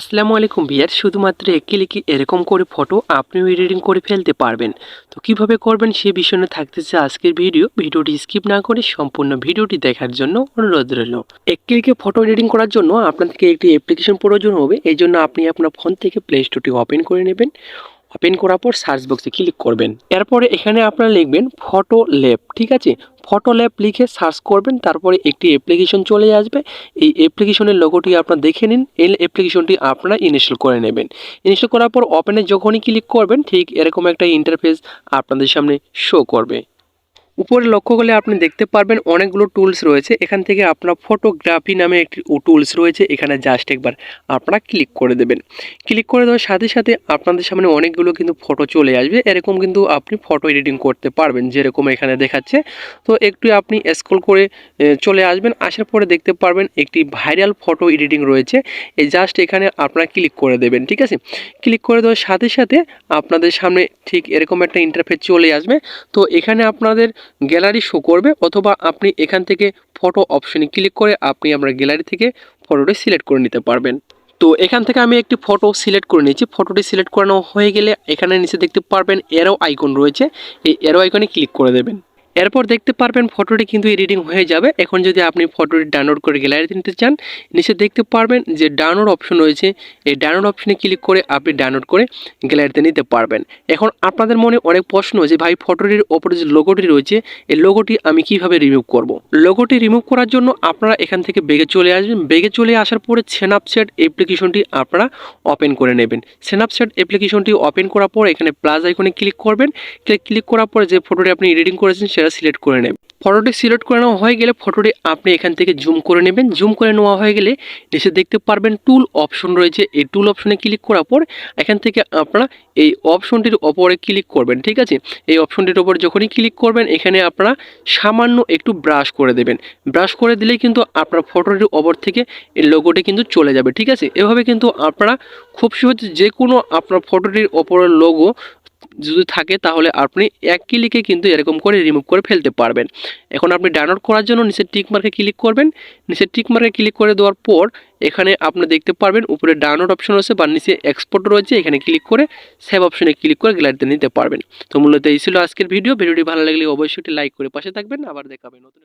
আসসালামু আলাইকুম বিয়ার। শুধুমাত্র এক ক্লিকে এরকম করে ফটো আপনিও এডিটিং করে ফেলতে পারবেন। তো কীভাবে করবেন সে বিষয়ে থাকতেছে আজকের ভিডিও ভিডিওটি স্কিপ না করে সম্পূর্ণ ভিডিওটি দেখার জন্য অনুরোধ রইল। এক ক্লিকে ফটো এডিটিং করার জন্য আপনাদেরকে একটি অ্যাপ্লিকেশন প্রয়োজন হবে। এই জন্য আপনি আপনার ফোন থেকে প্লে স্টোরটি ওপেন করে নেবেন। ওপেন করার পর সার্চ বক্সে ক্লিক করবেন। এরপরে এখানে আপনারা লিখবেন ফটো ল্যাব ঠিক আছে? ফটো ল্যাব লিখে সার্চ করবেন, তারপরে একটি অ্যাপ্লিকেশন চলে আসবে। এই অ্যাপ্লিকেশনের লোগোটি আপনার দেখে নিন, এই অ্যাপ্লিকেশনটি আপনারা ইনস্টল করে নেবেন। ইনস্টল করার পর ওপেনে যখনই ক্লিক করবেন, ঠিক এরকম একটা ইন্টারফেস আপনাদের সামনে শো করবে। উপরে লক্ষ্য করলে আপনি দেখতে পারবেন অনেকগুলো টুলস রয়েছে। এখান থেকে আপনার ফটোগ্রাফি নামে একটি টুলস রয়েছে, এখানে জাস্ট একবার আপনারা ক্লিক করে দেবেন। ক্লিক করে দেওয়ার সাথে সাথে আপনাদের সামনে অনেকগুলো কিন্তু ফটো চলে আসবে। এরকম কিন্তু আপনি ফটো এডিটিং করতে পারবেন, যেরকম এখানে দেখাচ্ছে। তো একটু আপনি স্ক্রল করে চলে আসবেন, আসার পরে দেখতে পারবেন একটি ভাইরাল ফটো এডিটিং রয়েছে। এই জাস্ট এখানে আপনারা ক্লিক করে দেবেন, ঠিক আছে? ক্লিক করে দেওয়ার সাথে সাথে আপনাদের সামনে ঠিক এরকম একটা ইন্টারফেস চলে আসবে। তো এখানে আপনাদের গ্যালারি শো করবে অথবা আপনি এখান থেকে ফটো অপশনে ক্লিক করে আপনি আপনার গ্যালারি থেকে ফটোটি সিলেক্ট করে নিতে পারবেন। তো এখান থেকে আমি একটি ফটো সিলেক্ট করে নিয়েছি। ফটোটি সিলেক্ট করানো হয়ে গেলে এখানে নিচে দেখতে পারবেন এরও আইকন রয়েছে। এই এরও আইকনে ক্লিক করে দেবেন। এরপর দেখতে পারবেন ফটোটি কিন্তু এডিটিং হয়ে যাবে। এখন যদি আপনি ফটোটি ডাউনলোড করে গ্যালারিতে নিতে চান নিচে দেখতে পারবেন যে ডাউনলোড অপশন রয়েছে। এই ডাউনলোড অপশনে ক্লিক করে আপনি ডাউনলোড করে গ্যালারিতে নিতে পারবেন। এখন আপনাদের মনে অনেক প্রশ্ন যে, ভাই ফটোটির ওপরে যে লোগোটি রয়েছে, এই লোগোটি আমি কীভাবে রিমুভ করব? লোগোটি রিমুভ করার জন্য আপনারা এখান থেকে বেগে চলে আসবেন। বেগে চলে আসার পরে স্ন্যাপচ্যাট অ্যাপ্লিকেশনটি আপনারা ওপেন করে নেবেন। স্ন্যাপচ্যাট অ্যাপ্লিকেশনটি ওপেন করার পর এখানে প্লাস আইকনে ক্লিক করবেন। ক্লিক করার পরে যে ফটোটি আপনি এডিটিং করেছেন সেটা সিলেক্ট করে নেবেন। ফটোটি সিলেক্ট করে নেওয়া হয়ে গেলে ফটোটি আপনি এখান থেকে জুম করে নেবেন। জুম করে নেওয়া হয়ে গেলে নিচে দেখতে পারবেন টুল অপশন রয়েছে। এই টুল অপশনে ক্লিক করার পর এখান থেকে আপনারা এই অপশনটির ওপরে ক্লিক করবেন, ঠিক আছে? এই অপশনটির ওপর যখনই ক্লিক করবেন, এখানে আপনারা সামান্য একটু ব্রাশ করে দেবেন। ব্রাশ করে দিলেই কিন্তু আপনার ফটোটির ওপর থেকে এই লোগোটি কিন্তু চলে যাবে, ঠিক আছে? এভাবে কিন্তু আপনারা খুব সহজে যে কোনো আপনার ফটোটির ওপরের লোগো যদি থাকে তাহলে আপনি এক ক্লিকে কিন্তু এরকম করে রিমুভ করে ফেলতে পারবেন। এখন আপনি ডাউনলোড করার জন্য নিচের টিক মার্কে ক্লিক করবেন। নিচের টিক মার্কে ক্লিক করে দেওয়ার পর এখানে আপনি দেখতে পারবেন উপরে ডাউনলোড অপশন আছে বা নিচে এক্সপোর্ট রয়েছে, এখানে ক্লিক করে সেভ অপশনে ক্লিক করে গ্যালারিতে নিতে পারবেন। তো মূলত এই ছিল আজকের ভিডিও ভিডিওটি ভালো লাগলে অবশ্যই লাইক করে পাশে থাকবেন। আবার দেখাবেন নতুন